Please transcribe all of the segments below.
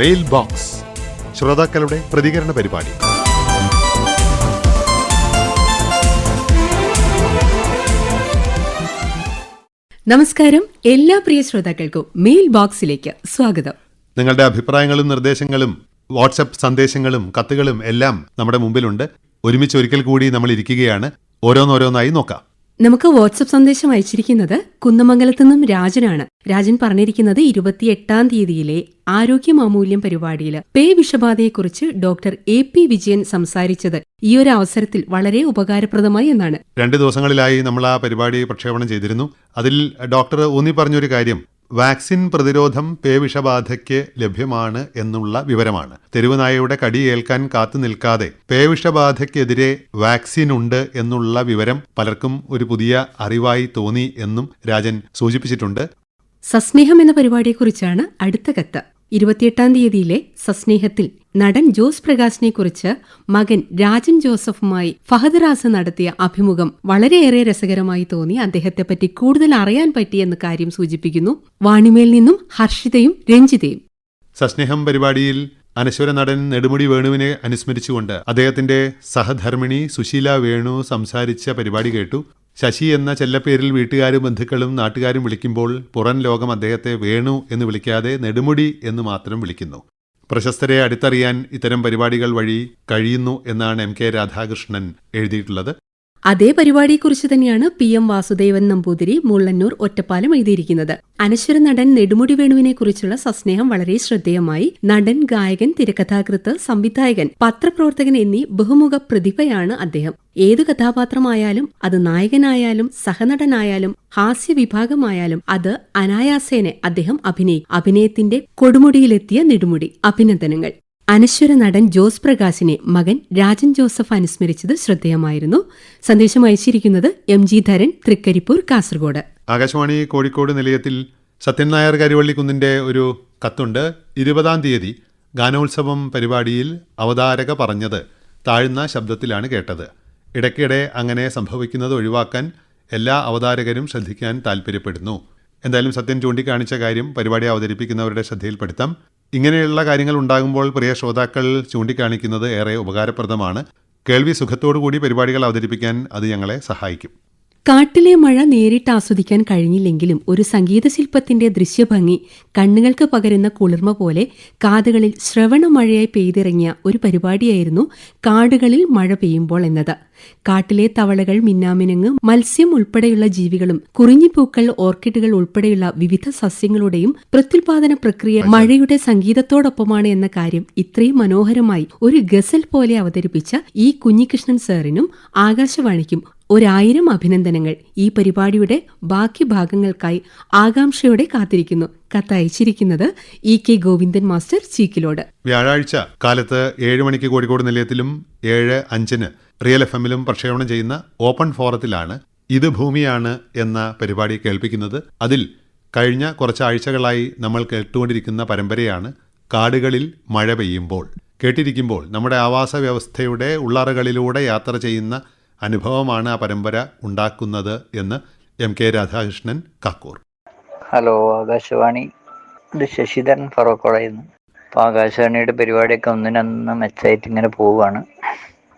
Mail box ശ്രോതാക്കളുടെ പ്രതികരണ പരിപാടി. നമസ്കാരം. എല്ലാ പ്രിയ ശ്രോതാക്കൾക്കും മെയിൽ ബോക്സിലേക്ക് സ്വാഗതം. നിങ്ങളുടെ അഭിപ്രായങ്ങളും നിർദ്ദേശങ്ങളും വാട്സപ്പ് സന്ദേശങ്ങളും കത്തുകളും എല്ലാം നമ്മുടെ മുമ്പിലുണ്ട്. ഒരുമിച്ച് ഒരിക്കൽ കൂടി നമ്മൾ ഇരിക്കുകയാണ്. ഓരോന്നോരോന്നായി നോക്കാം. നമുക്ക് വാട്സപ്പ് സന്ദേശം അയച്ചിരിക്കുന്നത് കുന്നമംഗലത്തു നിന്നും രാജനാണ്. രാജൻ പറഞ്ഞിരിക്കുന്നത് ഇരുപത്തിയെട്ടാം തീയതിയിലെ ആരോഗ്യ മാമൂല്യം പരിപാടിയിൽ. പേ വിഷബാധയെക്കുറിച്ച് ഡോക്ടർ എ പി വിജയൻ സംസാരിച്ചത് ഈ ഒരു അവസരത്തിൽ വളരെ ഉപകാരപ്രദമായി എന്നാണ്. രണ്ട് ദിവസങ്ങളിലായി നമ്മൾ ആ പരിപാടി പ്രക്ഷേപണം ചെയ്തിരുന്നു. അതിൽ ഡോക്ടർ ഊന്നി പറഞ്ഞൊരു കാര്യം. വാക്സിൻ പ്രതിരോധം പേവിഷബാധയ്ക്ക് ലഭ്യമാണ് എന്നുള്ള വിവരമാണ്. തെരുവുനായയുടെ കടിയേൽക്കാൻ കാത്തു നിൽക്കാതെ പേവിഷബാധയ്ക്കെതിരെ വാക്സിൻ ഉണ്ട് എന്നുള്ള വിവരം പലർക്കും ഒരു പുതിയ അറിവായി തോന്നി എന്നും രാജൻ സൂചിപ്പിച്ചിട്ടുണ്ട്. സസ്നേഹം എന്ന പരിപാടിയെക്കുറിച്ചാണ് അടുത്ത കത്ത്. ഇരുപത്തിയെട്ടാം തീയതിയിലെ സസ്നേഹത്തിൽ നടൻ ജോസ് പ്രകാശിനെ കുറിച്ച് മകൻ രാജൻ ജോസഫുമായി ഫഹദ് റാസ് നടത്തിയ അഭിമുഖം വളരെയേറെ രസകരമായി തോന്നി. അദ്ദേഹത്തെപ്പറ്റി കൂടുതൽ അറിയാൻ പറ്റിയെന്ന കാര്യം സൂചിപ്പിക്കുന്നു. വാണിമേൽ നിന്നും ഹർഷിതയും രഞ്ജിതയും. സസ്നേഹം പരിപാടിയിൽ അനശ്വര നടൻ നെടുമുടി വേണുവിനെ അനുസ്മരിച്ചുകൊണ്ട് അദ്ദേഹത്തിന്റെ സഹധർമ്മിണി സുശീല വേണു സംസാരിച്ച പരിപാടി കേട്ടു. ശശി എന്ന ചെല്ലപ്പേരിൽ വീട്ടുകാരും ബന്ധുക്കളും നാട്ടുകാരും വിളിക്കുമ്പോൾ പുറം ലോകം അദ്ദേഹത്തെ വേണു എന്ന് വിളിക്കാതെ നെടുമുടി എന്ന് മാത്രം വിളിക്കുന്നു. പ്രശസ്തരെ അടുത്തറിയാൻ ഇത്തരം പരിപാടികൾ വഴി കഴിയുന്നു എന്നാണ് എം കെ രാധാകൃഷ്ണൻ എഴുതിയിട്ടുള്ളത്. അതേ പരിപാടിയെക്കുറിച്ച് തന്നെയാണ് പി എം വാസുദേവൻ നമ്പൂതിരി മുള്ളന്നൂർ ഒറ്റപ്പാലം എഴുതിയിരിക്കുന്നത്. അനശ്വര നടൻ നെടുമുടി വേണുവിനെ കുറിച്ചുള്ള സസ്നേഹം വളരെ ശ്രദ്ധേയമായി. നടൻ ഗായകൻ തിരക്കഥാകൃത്ത് സംവിധായകൻ പത്രപ്രവർത്തകൻ എന്നീ ബഹുമുഖ പ്രതിഭയാണ് അദ്ദേഹം. ഏതു കഥാപാത്രമായാലും അത് നായകനായാലും സഹനടനായാലും ഹാസ്യ വിഭാഗമായാലും അത് അനായാസേനെ അദ്ദേഹം അഭിനയി അഭിനയത്തിന്റെ കൊടുമുടിയിലെത്തിയ നെടുമുടി. അഭിനന്ദനങ്ങൾ. അനശ്വര നടൻ ജോസ് പ്രകാശിനെ മകൻ രാജൻ ജോസഫ് അനുസ്മരിച്ചത് ശ്രദ്ധേയമായിരുന്നു. സന്ദേശം അയച്ചിരിക്കുന്നത് എം ജി ധരൻ തൃക്കരിപ്പൂർ കാസർഗോഡ്. ആകാശവാണി കോഴിക്കോട് നിലയത്തിൽ സത്യൻ നായർ കരുവള്ളിക്കുന്നിന്റെ ഒരു കത്തുണ്ട്. ഇരുപതാം തീയതി ഗാനോത്സവം പരിപാടിയിൽ അവതാരക പറഞ്ഞത് താഴ്ന്ന ശബ്ദത്തിലാണ് കേട്ടത്. ഇടയ്ക്കിടെ അങ്ങനെ സംഭവിക്കുന്നത് ഒഴിവാക്കാൻ എല്ലാ അവതാരകരും ശ്രദ്ധിക്കാൻ താൽപ്പര്യപ്പെടുന്നു എന്തായാലും സത്യൻ ചൂണ്ടിക്കാണിച്ച കാര്യം പരിപാടി അവതരിപ്പിക്കുന്നവരുടെ ശ്രദ്ധയിൽപ്പെടുത്താം. ഇങ്ങനെയുള്ള കാര്യങ്ങൾ ഉണ്ടാകുമ്പോൾ പ്രിയ ശ്രോതാക്കൾ ചൂണ്ടിക്കാണിക്കുന്നത് ഏറെ ഉപകാരപ്രദമാണ്. കേൾവി സുഖത്തോടുകൂടി പരിപാടികൾ അവതരിപ്പിക്കാൻ അത് ഞങ്ങളെ സഹായിക്കും. കാട്ടിലെ മഴ നേരിട്ട് ആസ്വദിക്കാൻ കഴിഞ്ഞില്ലെങ്കിലും ഒരു സംഗീതശില്പത്തിന്റെ ദൃശ്യഭംഗി കണ്ണുകൾക്ക് പകരുന്ന കുളിർമ പോലെ കാതുകളിൽ ശ്രവണ മഴയായി പെയ്തിറങ്ങിയ ഒരു പരിപാടിയായിരുന്നു കാടുകളിൽ മഴ പെയ്യുമ്പോൾ എന്നത്. കാട്ടിലെ തവളകൾ മിന്നാമിനങ്ങ് മത്സ്യം ഉൾപ്പെടെയുള്ള ജീവികളും കുറിഞ്ഞിപ്പൂക്കൾ ഓർക്കിഡുകൾ ഉൾപ്പെടെയുള്ള വിവിധ സസ്യങ്ങളുടെയും പ്രത്യുൽപാദന പ്രക്രിയ മഴയുടെ സംഗീതത്തോടൊപ്പമാണ് എന്ന കാര്യം ഇത്രയും മനോഹരമായി ഒരു ഗസൽ പോലെ അവതരിപ്പിച്ച ഈ കുഞ്ഞികൃഷ്ണൻ സാറിനും ആകാശവാണിക്കും ഒരായിരം അഭിനന്ദനങ്ങൾ ഈ പരിപാടിയുടെ ബാക്കി ഭാഗങ്ങൾക്കായി ആകാംക്ഷയോടെ കാത്തിരിക്കുന്നു. കത്തയച്ചിരിക്കുന്നത് E K Govindan master Cheekkilode. വ്യാഴാഴ്ച കാലത്ത് ഏഴ് മണിക്ക് കോഴിക്കോട് നിലയത്തിലും ഏഴ് അഞ്ചിന് റിയൽ എഫ് എമ്മിലും പ്രക്ഷേപണം ചെയ്യുന്ന ഓപ്പൺ ഫോറത്തിലാണ് ഇത് ഭൂമിയാണ് എന്ന പരിപാടി കേൾപ്പിക്കുന്നത്. അതിൽ കഴിഞ്ഞ കുറച്ച് ആഴ്ചകളായി നമ്മൾ കേട്ടുകൊണ്ടിരിക്കുന്ന പരമ്പരയാണ് കാടുകളിൽ മഴ പെയ്യുമ്പോൾ. കേട്ടിരിക്കുമ്പോൾ നമ്മുടെ ആവാസ വ്യവസ്ഥയുടെ ഉള്ളറകളിലൂടെ യാത്ര ചെയ്യുന്ന അനുഭവമാണ് ആ പരമ്പര ഉണ്ടാക്കുന്നത് എന്ന് M K Radhakrishnan Kakkur. Hello Akashvani. ഇത് ശശിധരൻ ഫറോക്കോളായിരുന്നു അപ്പോൾ ആകാശവാണിയുടെ പരിപാടിയൊക്കെ ഒന്നിനൊന്ന് മെച്ചമായിട്ട് ഇങ്ങനെ പോവുകയാണ്.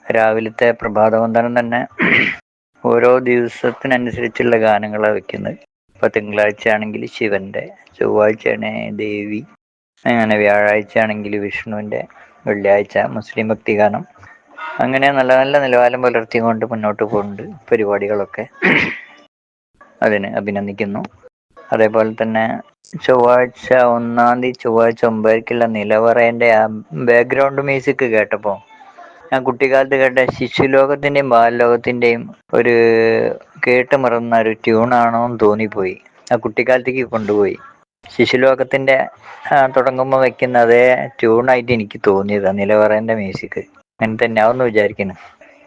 രാവിലത്തെ പ്രഭാതവന്ദനം തന്നെ ഓരോ ദിവസത്തിനനുസരിച്ചുള്ള ഗാനങ്ങളാണ് വെക്കുന്നത്. ഇപ്പോൾ തിങ്കളാഴ്ച ആണെങ്കിൽ ശിവന്റെ ചൊവ്വാഴ്ചയാണ് ദേവി അങ്ങനെ വ്യാഴാഴ്ച ആണെങ്കിൽ വിഷ്ണുവിന്റെ വെള്ളിയാഴ്ച മുസ്ലിം ഭക്തി ഗാനം അങ്ങനെ നല്ല നല്ല നിലവാരം പുലർത്തിക്കൊണ്ട് മുന്നോട്ട് പോകുന്നുണ്ട് പരിപാടികളൊക്കെ. അതിന് അഭിനന്ദിക്കുന്നു. അതേപോലെ തന്നെ ചൊവ്വാഴ്ച ഒന്നാം തീയതി ചൊവ്വാഴ്ച ഒമ്പതരക്കുള്ള നിലവറേന്റെ ആ ബാക്ക്ഗ്രൗണ്ട് മ്യൂസിക് കേട്ടപ്പോൾ ഞാൻ കുട്ടിക്കാലത്ത് കേട്ട ശിശുലോകത്തിന്റെയും ബാലലോകത്തിന്റെയും ഒരു കേട്ട് മറന്ന ഒരു ട്യൂണാണോ എന്ന് തോന്നിപ്പോയി. ആ കുട്ടിക്കാലത്തേക്ക് കൊണ്ടുപോയി. ശിശുലോകത്തിന്റെ തുടങ്ങുമ്പോൾ വെക്കുന്ന അതേ ട്യൂണായിട്ട് എനിക്ക് തോന്നിയത് നിലവറേന്റെ മ്യൂസിക് അങ്ങനെ തന്നെയാവുമെന്ന് വിചാരിക്കുന്നു.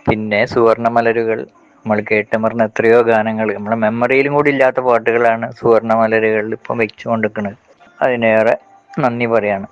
പിന്നെ സുവർണ മലരുകൾ നമ്മൾ കേട്ടുമറിഞ്ഞ എത്രയോ ഗാനങ്ങൾ നമ്മളെ മെമ്മറിയിലും കൂടി ഇല്ലാത്ത പാട്ടുകളാണ് സുവർണ മലരുകളിൽ ഇപ്പം വെച്ചുകൊണ്ടിരിക്കുന്നത്. അതിനേറെ നന്ദി പറയാണ്.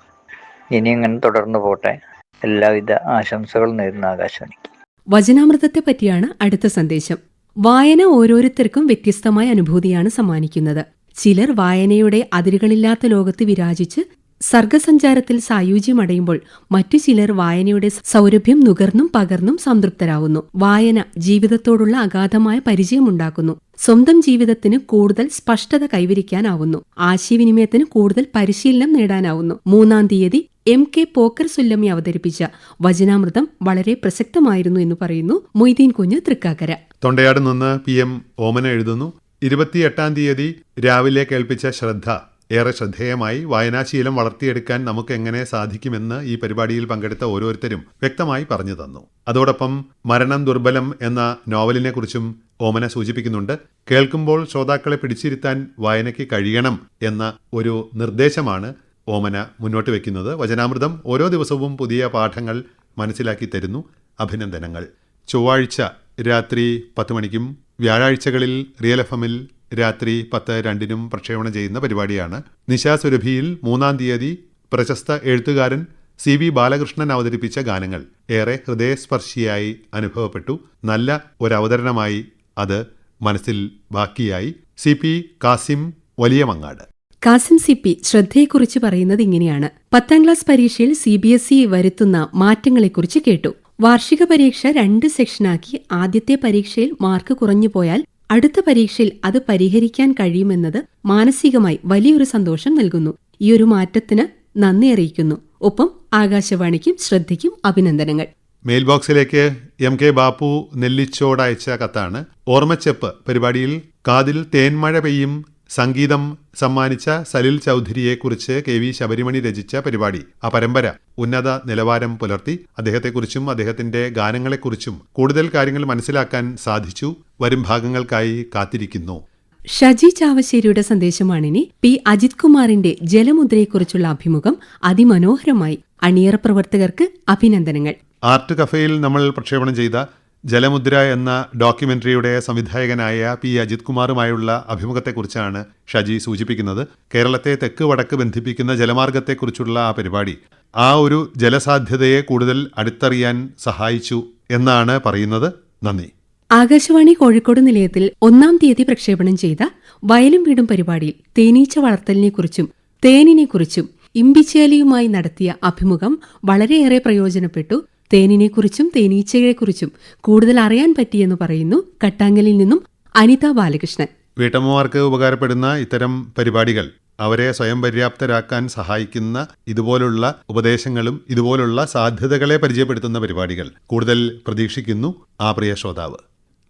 ഇനി ഇങ്ങനെ തുടർന്ന് പോട്ടെ. എല്ലാവിധ ആശംസകളും നേരുന്ന ആകാശവാണിക്ക്. വചനാമൃതത്തെ പറ്റിയാണ് അടുത്ത സന്ദേശം. വായന ഓരോരുത്തർക്കും വ്യത്യസ്തമായ അനുഭൂതിയാണ് സമ്മാനിക്കുന്നത്. ചിലർ വായനയുടെ അതിരുകളില്ലാത്ത ലോകത്ത് വിരാജിച്ച് സർഗസഞ്ചാരത്തിൽ സായുജ്യമടയുമ്പോൾ മറ്റു ചിലർ വായനയുടെ സൗരഭ്യം നുകർന്നും പകർന്നും സംതൃപ്തരാകുന്നു വായന ജീവിതത്തോടുള്ള അഗാധമായ പരിചയമുണ്ടാക്കുന്നു. സ്വന്തം ജീവിതത്തിന് കൂടുതൽ സ്പഷ്ടത കൈവരിക്കാനാവുന്നു. ആശയവിനിമയത്തിന് കൂടുതൽ പരിശീലനം നേടാനാവുന്നു. മൂന്നാം തീയതി എം കെ പോക്കർ സുല്ലമി അവതരിപ്പിച്ച വചനാമൃതം വളരെ പ്രസക്തമായിരുന്നു എന്ന് പറയുന്നു മൊയ്തീൻ കുഞ്ഞ് തൃക്കാക്കര. തൊണ്ടയാട് നിന്ന് പി എം ഓമന എഴുതുന്നു. ഇരുപത്തിയെട്ടാം തീയതി രാവിലെ കേൾപ്പിച്ച ശ്രദ്ധ. ഏറെ ശ്രദ്ധേയമായി വായനാശീലം വളർത്തിയെടുക്കാൻ നമുക്ക് എങ്ങനെ സാധിക്കുമെന്ന് ഈ പരിപാടിയിൽ പങ്കെടുത്ത ഓരോരുത്തരും വ്യക്തമായി പറഞ്ഞു തന്നു. അതോടൊപ്പം മരണം ദുർബലം എന്ന നോവലിനെക്കുറിച്ചും ഓമന സൂചിപ്പിക്കുന്നുണ്ട്. കേൾക്കുമ്പോൾ ശ്രോതാക്കളെ പിടിച്ചിരുത്താൻ വായനയ്ക്ക് കഴിയണം എന്ന ഒരു നിർദ്ദേശമാണ് ഓമന മുന്നോട്ട് വയ്ക്കുന്നത് വചനാമൃതം ഓരോ ദിവസവും പുതിയ പാഠങ്ങൾ മനസ്സിലാക്കി തരുന്നു. അഭിനന്ദനങ്ങൾ. ചൊവ്വാഴ്ച രാത്രി പത്ത് മണിക്കും വ്യാഴാഴ്ചകളിൽ റിയൽ എഫ് എമ്മിൽ രാത്രി പത്ത് രണ്ടിനും പ്രക്ഷേപണം ചെയ്യുന്ന പരിപാടിയാണ്. നിശാസുരഭിയിൽ മൂന്നാം തീയതി പ്രശസ്ത എഴുത്തുകാരൻ സി വി ബാലകൃഷ്ണൻ അവതരിപ്പിച്ച ഗാനങ്ങൾ. ഏറെ ഹൃദയസ്പർശിയായി അനുഭവപ്പെട്ടു. നല്ല ഒരവതരണമായി അത് മനസ്സിൽ ബാക്കിയായി. സി പി കാസിം വലിയ മങ്ങാട് കാസിം സി പി ശ്രദ്ധയെക്കുറിച്ച് പറയുന്നത് ഇങ്ങനെയാണ്. പത്താം ക്ലാസ് പരീക്ഷയിൽ സി ബി എസ് ഇ വരുത്തുന്ന മാറ്റങ്ങളെക്കുറിച്ച് കേട്ടു. വാർഷിക പരീക്ഷ രണ്ട് സെക്ഷനാക്കി. ആദ്യത്തെ പരീക്ഷയിൽ മാർക്ക് കുറഞ്ഞു പോയാൽ അടുത്ത പരീക്ഷയിൽ അത് പരിഹരിക്കാൻ കഴിയുമെന്നത് മാനസികമായി വലിയൊരു സന്തോഷം നൽകുന്നു. ഈ ഒരു മാറ്റത്തിന് നന്ദി അറിയിക്കുന്നു. ഒപ്പം ആകാശവാണിക്കും ശ്രദ്ധയ്ക്കും അഭിനന്ദനങ്ങൾ. മെയിൽ ബോക്സിലേക്ക് എം കെ ബാപ്പു നെല്ലിച്ചോട് അയച്ച കത്താണ്. ഓർമ്മച്ചെപ്പ് പരിപാടിയിൽ കാതിൽ തേൻമഴ പെയ്യും സംഗീതം സമ്മാനിച്ച സലിൽ ചൗധരിയെക്കുറിച്ച് കെ വി ശബരിമണി രചിച്ച പരിപാടി ആ പരമ്പര ഉന്നത നിലവാരം പുലർത്തി അദ്ദേഹത്തെക്കുറിച്ചും അദ്ദേഹത്തിന്റെ ഗാനങ്ങളെക്കുറിച്ചും കൂടുതൽ കാര്യങ്ങൾ മനസ്സിലാക്കാൻ സാധിച്ചു. വരും ഭാഗങ്ങൾക്കായി കാത്തിരിക്കുന്നു. ഷജി ചാവശ്ശേരിയുടെ സന്ദേശമാണിനി. പി. അജിത് കുമാറിന്റെ ജലമുദ്രയെക്കുറിച്ചുള്ള അഭിമുഖം അതിമനോഹരമായി. അണിയറ പ്രവർത്തകർക്ക് അഭിനന്ദനങ്ങൾ. ആർട്ട് കഫയിൽ നമ്മൾ പ്രക്ഷേപണം ചെയ്ത ജലമുദ്ര എന്ന ഡോക്യുമെന്ററിയുടെ സംവിധായകനായ പി. അജിത് കുമാറുമായുള്ള അഭിമുഖത്തെക്കുറിച്ചാണ് ഷജി സൂചിപ്പിക്കുന്നത്. കേരളത്തെ തെക്ക് വടക്ക് ബന്ധിപ്പിക്കുന്ന ജലമാർഗത്തെക്കുറിച്ചുള്ള ആ പരിപാടി ആ ഒരു ജലസാധ്യതയെ കൂടുതൽ അടുത്തറിയാൻ സഹായിച്ചു എന്നാണ് പറയുന്നത്. നന്ദി. ആകാശവാണി കോഴിക്കോട് നിലയത്തിൽ ഒന്നാം തീയതി പ്രക്ഷേപണം ചെയ്ത വയലും വീടും പരിപാടിയിൽ തേനീച്ച വളർത്തലിനെക്കുറിച്ചും തേനിനെക്കുറിച്ചും ഇമ്പിച്ചേലിയുമായി നടത്തിയ അഭിമുഖം വളരെയേറെ പ്രയോജനപ്പെട്ടു. തേനിനെക്കുറിച്ചും തേനീച്ചയെക്കുറിച്ചും കൂടുതൽ അറിയാൻ പറ്റിയെന്ന് പറയുന്നു കട്ടാങ്ങലിൽ നിന്നും അനിത ബാലകൃഷ്ണൻ. വീട്ടമ്മമാർക്ക് ഉപകാരപ്പെടുന്ന ഇത്തരം പരിപാടികൾ അവരെ സ്വയം പര്യാപ്തരാക്കാൻ സഹായിക്കുന്ന ഇതുപോലുള്ള ഉപദേശങ്ങളും ഇതുപോലുള്ള സാധ്യതകളെ പരിചയപ്പെടുത്തുന്ന പരിപാടികൾ കൂടുതൽ പ്രതീക്ഷിക്കുന്നു ആ പ്രിയ ശ്രോതാവ്.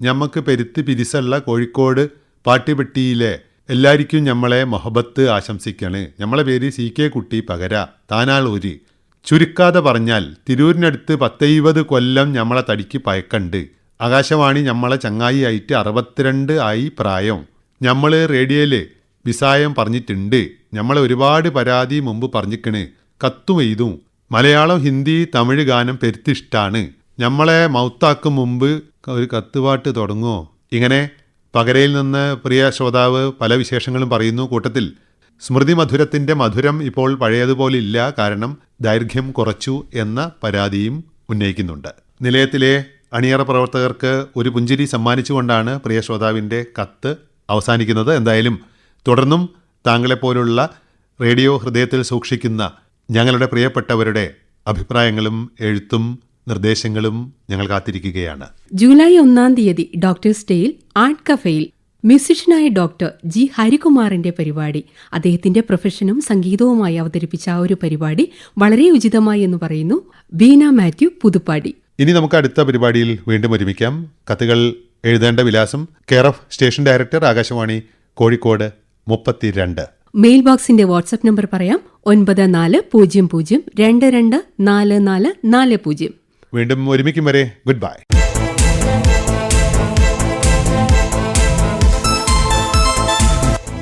ഞമ്മക്ക് പെരുത്ത് പിരിസള്ള കോഴിക്കോട് പാട്ടിപ്പെട്ടിയിലെ എല്ലാരിക്കും ഞമ്മളെ മൊഹബത്ത് ആശംസിക്കണ്. ഞമ്മളെ പേര് സി കെ കുട്ടി പകര താനാൾ ഒരു. ചുരുക്കാതെ പറഞ്ഞാൽ തിരൂരിനടുത്ത് പത്തെഴുപത് കൊല്ലം ഞമ്മളെ തടിക്ക് പയക്കണ്ട്. ആകാശവാണി ഞമ്മളെ ചങ്ങായി ആയിട്ട് അറുപത്തിരണ്ട് ആയി പ്രായം. ഞമ്മൾ റേഡിയോയിൽ വിസായം പറഞ്ഞിട്ടുണ്ട്. ഞമ്മളെ ഒരുപാട് പരാതി മുമ്പ് പറഞ്ഞിക്കണ്. കത്തും എഴുതും. മലയാളം ഹിന്ദി തമിഴ് ഗാനം പെരുത്തിഷ്ടാണ്. ഞമ്മളെ മൗത്താക്കും മുമ്പ് ഒരു കത്തുപാട്ട് തുടങ്ങുമോ? ഇങ്ങനെ പകരയിൽ നിന്ന് പ്രിയ ശ്രോതാവ് പല വിശേഷങ്ങളും പറയുന്നു. കൂട്ടത്തിൽ സ്മൃതി മധുരത്തിന്റെ മധുരം ഇപ്പോൾ പഴയതുപോലെ ഇല്ല കാരണം ദൈർഘ്യം കുറച്ചു എന്ന പരാതിയും ഉന്നയിക്കുന്നുണ്ട്. നിലയത്തിലെ അണിയറ പ്രവർത്തകർക്ക് ഒരു പുഞ്ചിരി സമ്മാനിച്ചുകൊണ്ടാണ് പ്രിയ ശ്രോതാവിന്റെ കത്ത് അവസാനിക്കുന്നത്. എന്തായാലും തുടർന്നും താങ്കളെപ്പോലുള്ള റേഡിയോ ഹൃദയത്തിൽ സൂക്ഷിക്കുന്ന ഞങ്ങളുടെ പ്രിയപ്പെട്ടവരുടെ അഭിപ്രായങ്ങളും എഴുത്തും നിർദ്ദേശങ്ങളും ഞങ്ങൾ കാത്തിരിക്കുകയാണ്. ജൂലൈ ഒന്നാം തീയതി ഡോക്ടേഴ്സ് ഡേയിൽ ആർട്ട് കഫേയിൽ മ്യൂസിഷ്യനായ ഡോക്ടർ ജി ഹരികുമാറിന്റെ പരിപാടി അദ്ദേഹത്തിന്റെ പ്രൊഫഷനും സംഗീതവുമായി അവതരിപ്പിച്ച ആ ഒരു പരിപാടി വളരെ ഉചിതമായി എന്ന് പറയുന്നു ബീന മാത്യു പുതുപ്പാടി. ഇനി നമുക്ക് അടുത്ത പരിപാടിയിൽ വീണ്ടും ഒരുമിക്കാം. കത്തുകൾ എഴുതേണ്ട വിലാസം care of station director Akashvani Kozhikode മുപ്പത്തിരണ്ട്. മെയിൽ ബോക്സിന്റെ വാട്സ്ആപ്പ് നമ്പർ പറയാം ഒൻപത് നാല് പൂജ്യം പൂജ്യം രണ്ട് രണ്ട് നാല് നാല് നാല് പൂജ്യം. വീണ്ടും ഒരുമിക്കും വരെ. ഗുഡ് ബൈ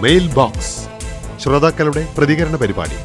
മെയിൽ ബോക്സ് ശ്രോതാക്കളുടെ പ്രതികരണ പരിപാടി.